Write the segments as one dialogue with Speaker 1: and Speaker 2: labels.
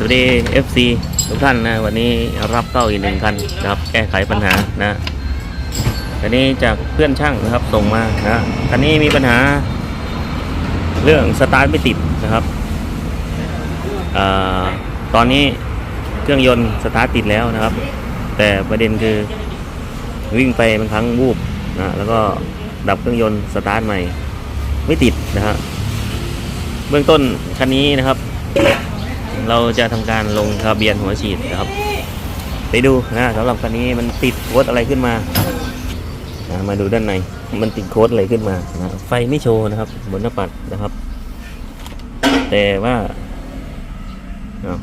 Speaker 1: สวัสดี FC ทุกท่านนะวันนี้รับเข้าอีกหนึ่งคันนะครับแก้ไขปัญหานะคันนี้จากเพื่อนช่างนะครับส่งมานะคันนี้มีปัญหา เรื่องสตาร์ทไม่ติดนะครับอตอนนี้เครื่องยนต์สตาร์ทติดแล้วนะครับ แต่ประเด็นคือวิ่งไปบางครั้งวูบนะแล้วก็ดับเครื่องยนต์สตาร์ทใหม่ไม่ติดนะฮะเบื้องต้นคันนี้นะครับ เราจะทำการลงทะเบียนหัวฉีดนะครับ ไปดูนะสำหรับคันนี้มันติดโค้ดอะไรขึ้นมานะมาดูด้านในมันติดโค้ดอะไรขึ้นมานะไฟไม่โชว์นะครับ บนหน้าปัดนะครับ แต่ว่าเา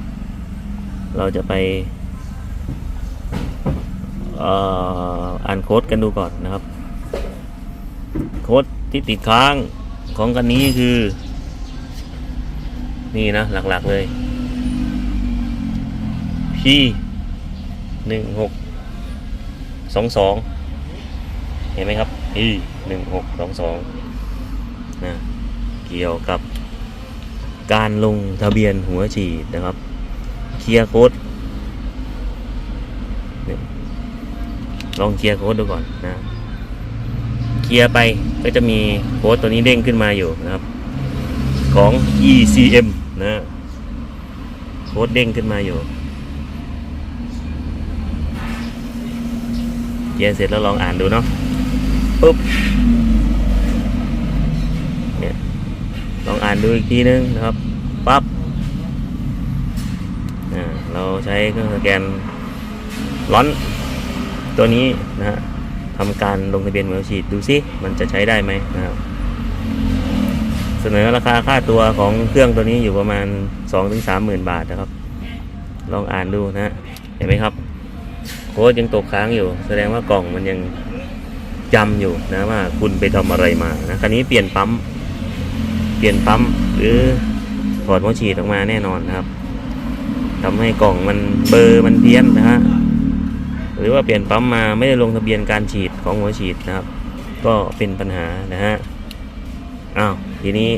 Speaker 1: เราจะไปอ่านโค้ดกันดูก่อนนะครับ โค้ดที่ติดค้างของคันนี้คือ นี่นะหลักๆเลย P หนึ่งหกสองสองเห็นไหมครับ P หนึ่งหกสองสองนะเกี่ยวกับการลงทะเบียนหัวฉีดนะครับเคลียร์โค้ดลองเคลียร์โค้ดดูก่อนนะเคลียร์ไปก็จะมีโค้ดตัวนี้เด้งขึ้นมาอยู่นะครับ ของ ECM นะโค้ดเด้งขึ้นมาอยู่ เขียนเสร็จแล้วลองอ่านดูเนาะปุ๊บเนี่ยลองอ่านดูอีกทีนึงนะครับปั๊บอ่าเราใช้เครื่องสแกนร้อนตัวนี้นะฮะทำการลงทะเบียนเหมือฉีดดูซิมันจะใช้ได้ไหมนะครับเสนอราคาค่าตัวของเครื่องตัวนี้อยู่ประมาณ 2-3 หมื่นบาทนะครับ ลองอ่านดูนะฮะเห็นไหมครับ โค้ดยังตกค้างอยู่ แสดงว่ากล่องมันยังจำอยู่นะว่าคุณไปทำอะไรมานะคันนี้เปลี่ยนปั๊ม เปลี่ยนปั๊มหรือถอดหัวฉีดออกมาแน่นอนนะครับทำให้กล่องมันเบอร์มันเพี้ยนนะฮะหรือว่าเปลี่ยนปั๊มมาไม่ได้ลงทะเบียนการฉีดของหัวฉีดนะครับ ก็เป็นปัญหานะฮะอ้าวทีนี้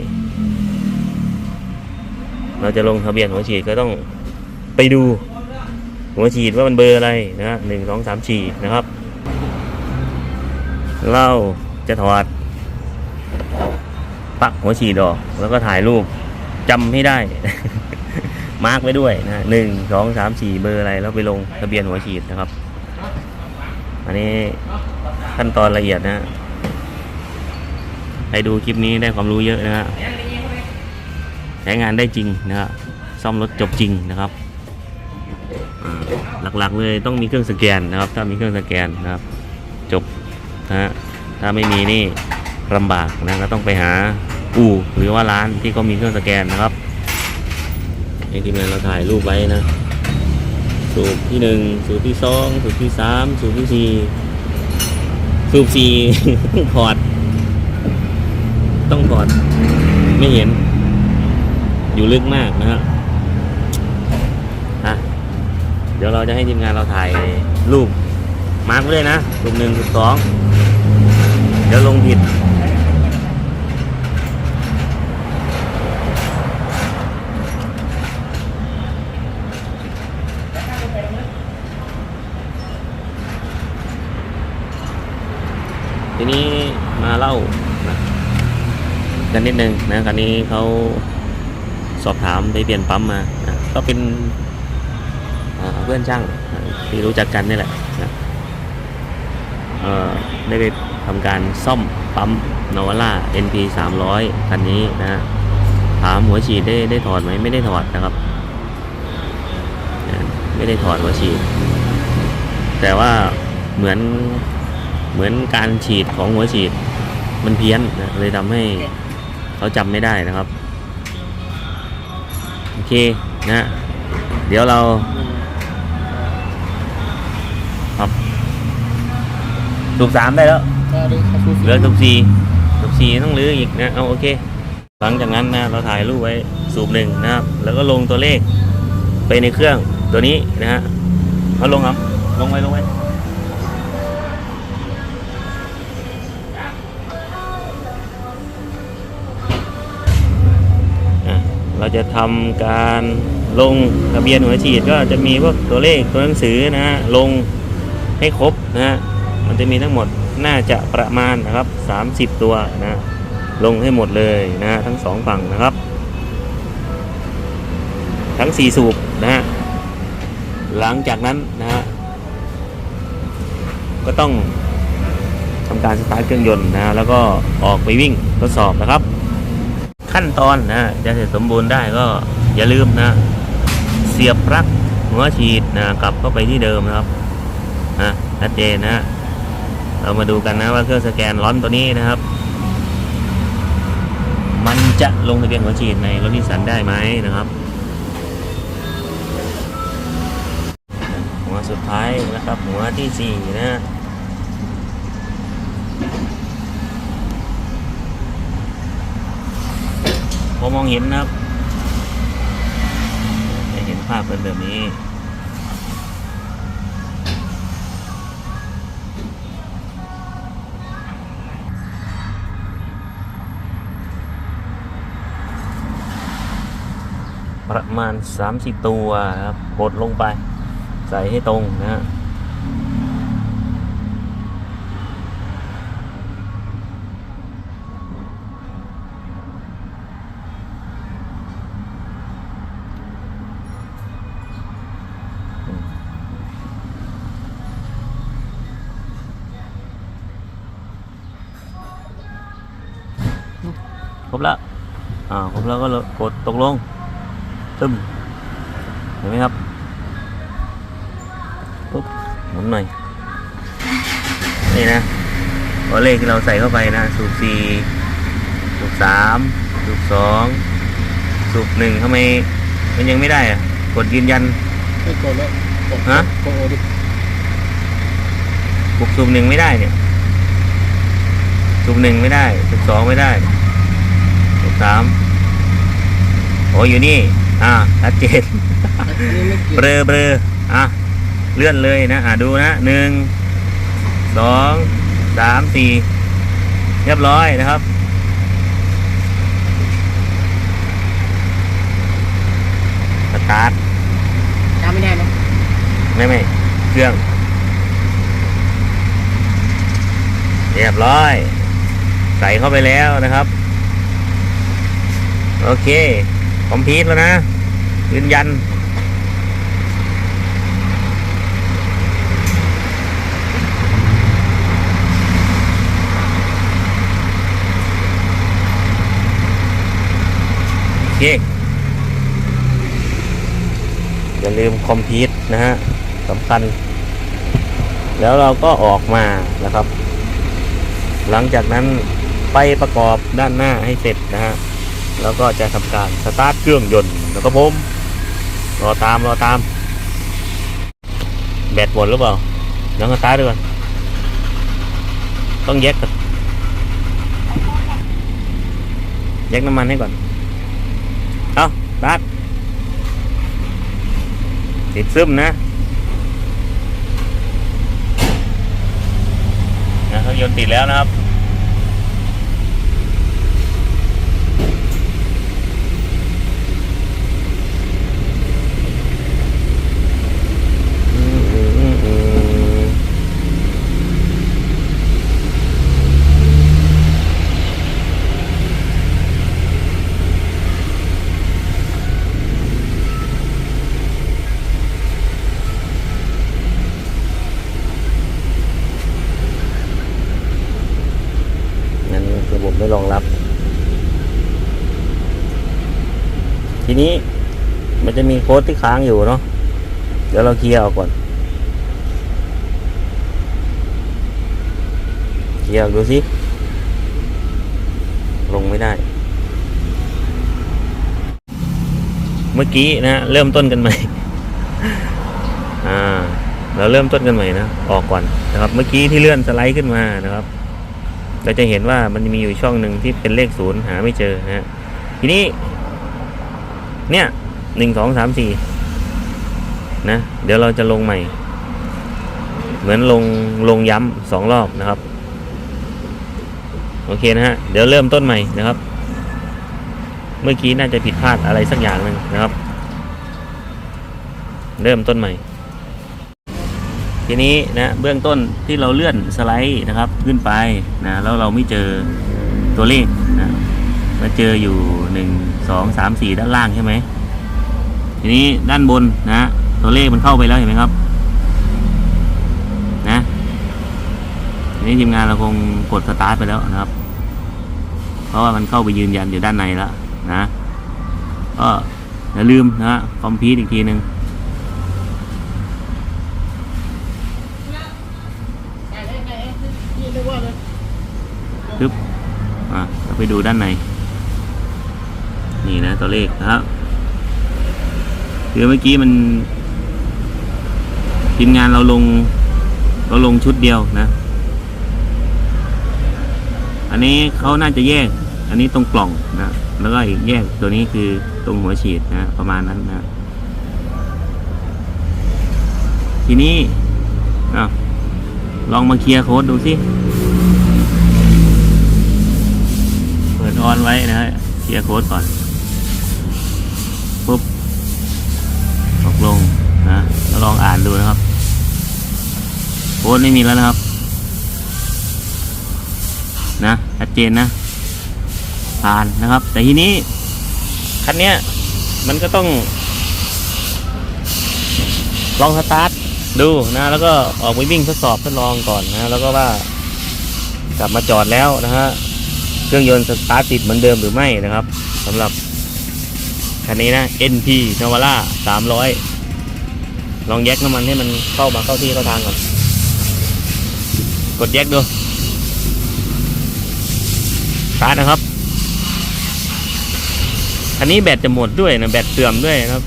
Speaker 1: เราจะลงทะเบียนหัวฉีดก็ต้องไปดู หัวฉีดว่ามันเบอร์อะไรนะฮะหนึ่งสองสามฉีดนะครับ เราจะถอดปักหัวฉีดออก แล้วก็ถ่ายรูปจำให้ได้ มาร์กไว้ด้วยนะฮะหนึ่งสองสามสี่เบอร์อะไรแล้วไปลงทะเบียนหัวฉีดนะครับ อันนี้ขั้นตอนละเอียดนะฮะใครดูคลิปนี้ได้ความรู้เยอะนะฮะใช้งานได้จริงนะฮะซ่อมรถจบจริงนะครับ หลักๆเลยต้องมีเครื่องสแกนนะครับ ถ้ามีเครื่องสแกนนะครับ จบนะฮะถ้าไม่มีนี่ลำบากนะก็ต้องไปหาอู่หรือว่าร้านที่เขามีเครื่องสแกนนะครับนี่ทีมงานเราถ่ายรูปไว้นะ สูบที่หนึ่งสูบที่สองสูบที่สามสูบที่สี่สูบสี่ต้องถอด ต้องถอด ไม่เห็น อยู่ลึกมากนะฮะ เดี๋ยวเราจะให้ทีมงานเราถ่ายรูปมาร์กไว้เลยนะรูปหนึ่งรูปสองเดี๋ยวลงผิด ทีนี้มาเล่ากันนิดนึงนะคันนี้เขาสอบถามไปเปลี่ยนปั๊มมา ก็เป็น เพื่อนช่างที่รู้จักกันนี่แหละนะเออได้ไปทำการซ่อมปั๊มนวล่า NP 300คันนี้นะฮะถามหัวฉีดได้ได้ถอดไหมไม่ได้ถอดนะครับ ไม่ได้ถอดหัวฉีด แต่ว่าเหมือนเหมือนการฉีดของหัวฉีด มันเพี้ยนนะเลยทำให้เขาจำไม่ได้นะครับ โอเคนะ เดี๋ยวเราครับ สูบสามได้แล้ว
Speaker 2: ก็ดูครับผู้
Speaker 1: เหลือสูบสี่สูบสี่ต้องรื้ออีกนะเอาโอเค หลังจากนั้นนะเราถ่ายรูปไว้สูบหนึ่งนะครับ แล้วก็ลงตัวเลขไปในเครื่องตัวนี้นะฮะเอาลงครับ ลงไว้ลงไว้อะเราจะทำการลงทะเบียนหัวฉีดก็จะมีพวกตัวเลขตัวหนังสือนะฮะลงให้ครบนะฮะ มันจะมีทั้งหมดน่าจะประมาณนะครับ 30 ตัวนะลงให้หมดเลยนะทั้งสองฝั่งนะครับ ทั้ง4สูบนะฮะหลังจากนั้นนะฮะก็ต้องทำการสตาร์ทเครื่องยนต์นะแล้วก็ออกไปวิ่งทดสอบนะครับ ขั้นตอนนะจะเสร็จสมบูรณ์ได้ก็อย่าลืมนะ เสียบปลั๊กหัวฉีดนะกลับเข้าไปที่เดิมนะครับนะชัดเจนนะ เรามาดูกันนะว่าเครื่องสแกนร้อนตัวนี้นะครับ มันจะลงทะเบียนหัวฉีดในรถนิสสันได้ไหมนะครับหัวสุดท้ายนะครับ หัวที่สี่นะพอมองเห็นนะครับจะเห็นภาพเป็นแบบนี้ ประมาณ30ตัวครับกดลงไป ใส่ให้ตรงนะฮะครบแล้วอ่าครบแล้วก็กดตกลง ตึมเห็นไหมครับปุ๊บหมุนหน่อย นี่นะตัวเลขที่เราใส่เข้าไปนะ สูบสี่สูบสามสูบสองสูบหนึ่งทำไมมันยังไม่ได้อะกดยืนยัน
Speaker 2: ไม่กดแล้วกด
Speaker 1: ฮะ
Speaker 2: กดโอดิ
Speaker 1: บุกสูบหนึ่งไม่ได้เนี่ยสูบหนึ่งไม่ได้สูบสองไม่ได้สูบสามโอ้อยู่นี่ อ่าชัดเจน
Speaker 2: อันนี้ไม่เกี่ยว
Speaker 1: เบลอเบลออะเลื่อนเลยนะอะดูนะหนึ่งสองสามสี่เรียบร้อยนะครับสตาร์ท
Speaker 2: จำไม่ได้เนอะ
Speaker 1: ไม่ไม่เครื่อง เรียบร้อย ใส่เข้าไปแล้วนะครับ โอเค คอมพิวแล้วนะ ยืนยัน โอเค อย่าลืมคอมพิวนะฮะสำคัญ แล้วเราก็ออกมานะครับ หลังจากนั้นไปประกอบด้านหน้าให้เสร็จนะฮะ แล้วก็จะทำการสตาร์ทเครื่องยนต์แล้วก็ผม รอตามรอตาม แบตหมดหรือเปล่าเดี๋ยวสตาร์ทด้วยก่อนต้องแยกกันแยกน้ำมันให้ก่อน เอาสตาร์ทติดซึมนะนะเครื่องยนต์ติดแล้วนะครับ อืมอืมอืมอืมนั้นระบบไม่รองรับ ทีนี้ มันจะมีโค้ดที่ค้างอยู่เนาะเดี๋ยวเราเคลียร์ออกก่อนเคลียร์ดูสิลงไม่ได้ เมื่อกี้นะเริ่มต้นกันใหม่อ่าเราเริ่มต้นกันใหม่นะออกก่อนนะครับ เมื่อกี้ที่เลื่อนสไลด์ขึ้นมานะครับเราจะเห็นว่ามันมีอยู่ช่องหนึ่งที่เป็นเลขศูนย์หาไม่เจอนะฮะทีนี้ เนี่ย หนึ่งสองสามสี่นะ เดี๋ยวเราจะลงใหม่ เหมือนลงลงย้ำสองรอบนะครับ โอเคนะฮะ เดี๋ยวเริ่มต้นใหม่นะครับ เมื่อกี้น่าจะผิดพลาดอะไรสักอย่างหนึ่งนะครับ เริ่มต้นใหม่ ทีนี้นะเบื้องต้นที่เราเลื่อนสไลด์นะครับขึ้นไปนะแล้วเราไม่เจอตัวเลขนะมาเจออยู่หนึ่งสองสามสี่ด้านล่างใช่ไหม ทีนี้ด้านบนนะตัวเลขมันเข้าไปแล้วเห็นไหมครับ นะทีนี้ทีมงานเราคงกดสตาร์ทไปแล้วนะครับ เพราะว่ามันเข้าไปยืนยันอยู่ด้านในแล้วนะก็อย่าลืมนะคอมพิวอีกทีหนึ่ง
Speaker 2: ไก่ไก่ไก่นี่นึกว่าเลย
Speaker 1: ปึ๊บอะเราไปดูด้านใน นี่นะตัวเลขนะครับ คือเมื่อกี้มันทีมงานเราลง เราลงชุดเดียวนะ อันนี้เขาน่าจะแยก อันนี้ตรงกล่องนะ แล้วก็อีกแยกตัวนี้คือตรงหัวฉีดนะ ประมาณนั้นนะ ทีนี้อาลองมาเคลียร์โค้ดดูสิ เปิดออนไว้นะฮะ เคลียร์โค้ดก่อนปุ๊บ องอ่านดูนะครับโค้ดไม่มีแล้วนะครับ นะชัดเจนนะผ่านนะครับ แต่ทีนี้คันเนี้ยมันก็ต้อง ลองสตาร์ทดูนะ แล้วก็ออกไปวิ่งทดสอบทดลองก่อนนะแล้วก็ว่ากลับมาจอดแล้วนะฮะเครื่องยนต์สตาร์ทติดเหมือนเดิมหรือไม่นะครับสำหรับคันนี้นะ NP Navara 300 ลองแยกน้ำมันให้มันเข้ามาเข้าที่เข้าทางก่อน กดแยกดูสตาร์ทนะครับ อันนี้แบตจะหมดด้วยนะแบตเสื่อมด้วยนะครับ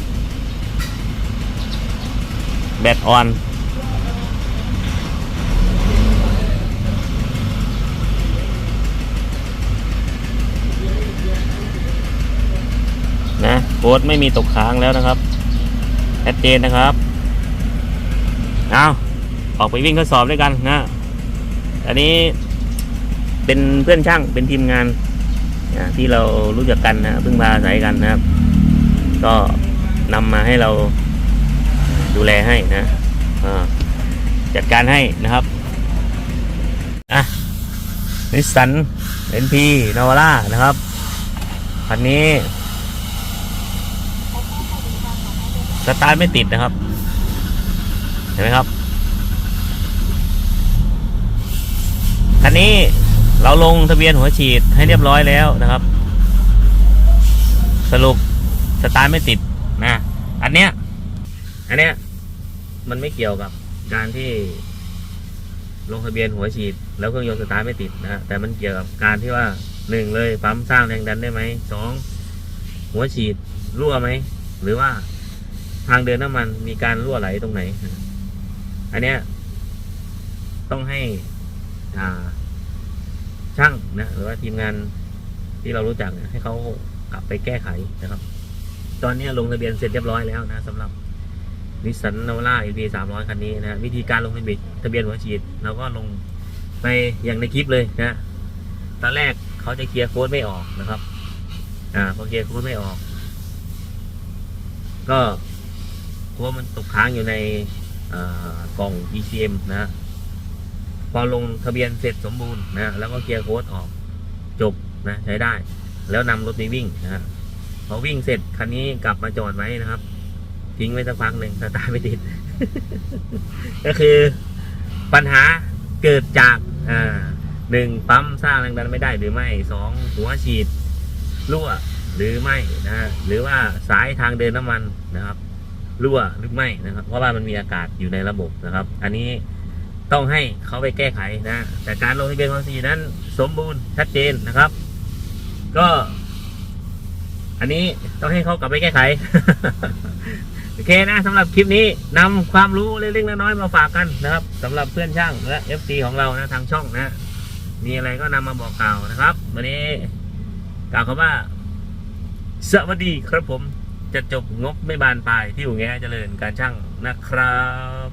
Speaker 1: แบตออนนะโค้ดไม่มีตกค้างแล้วนะครับชัดเจนนะครับ เอาออกไปวิ่งทดสอบด้วยกันนะ อันนี้เป็นเพื่อนช่างเป็นทีมงานนะที่เรารู้จักกันนะเพิ่งมาอาศัยกันนะครับ ก็นำมาให้เราดูแลให้นะอ่าจัดการให้นะครับอะนิสสันเอ็นพีนาวาร่านะครับคันนี้สตาร์ทไม่ติดนะครับ ห็นไหมครับ คันนี้เราลงทะเบียนหัวฉีดให้เรียบร้อยแล้วนะครับ สรุปสตาร์ทไม่ติดนะ อันเนี้ย อันเนี้ย มันไม่เกี่ยวกับการที่ลงทะเบียนหัวฉีด แล้วเครื่องยนต์สตาร์ทไม่ติดนะแต่มันเกี่ยวกับการที่ว่าหนึ่งเลยปั๊มสร้างแรงดันได้ไหมสองหัวฉีดรั่วไหมหรือว่าทางเดินน้ำมันมีการรั่วไหลตรงไหน อันเนี้ยต้องให้ช่างนะหรือว่าทีมงานที่เรารู้จักเนี่ยให้เขากลับไปแก้ไขนะครับ ตอนนี้ลงทะเบียนเสร็จเรียบร้อยแล้วนะสำหรับนิสสันนวาร่าอีพีสามร้อยคันนี้นะวิธีการลงทะเบียนทะเบียนหัวฉีดเราก็ลงไปอย่างในคลิปเลยนะตอนแรกเขาจะเคลียร์โค้ดไม่ออกนะครับ อ่าพอเคลียร์โค้ดไม่ออก ก็เพราะว่ามันตกค้างอยู่ใน กล่อง ECM นะพอลงทะเบียนเสร็จสมบูรณ์นะแล้วก็เคลียร์โค้ดออกจบนะใช้ได้ แล้วนำรถไปวิ่งนะพอวิ่งเสร็จคันนี้กลับมาจอดไว้นะครับ ทิ้งไว้สักพักหนึ่งสตาร์ไม่ติด ก็คือปัญหาเกิดจากอ่าหนึ่งปั๊มสร้างแรงดันไม่ได้หรือไม่สองหัวฉีดรั่วหรือไม่นะฮะหรือว่าสายทางเดินน้ำมันนะครับ รั่วหรือไม่นะครับ เพราะว่ามันมีอากาศอยู่ในระบบนะครับ อันนี้ต้องให้เขาไปแก้ไขนะ แต่การลงทะเบียนความสีนั้น สมบูรณ์ชัดเจนนะครับ ก็ อันนี้ต้องให้เขากลับไปแก้ไข โอเคนะสำหรับคลิปนี้นำความรู้เล็กๆน้อยๆมาฝากกันนะครับสำหรับเพื่อนช่างและ FC ของเรานะทางช่องนะมีอะไรก็นำมาบอกกล่าวนะครับ วันนี้กล่าวคำว่า สวัสดีครับผม จะจบงบไม่บานปลายที่อยู่แง่เจริญการช่างนะครับ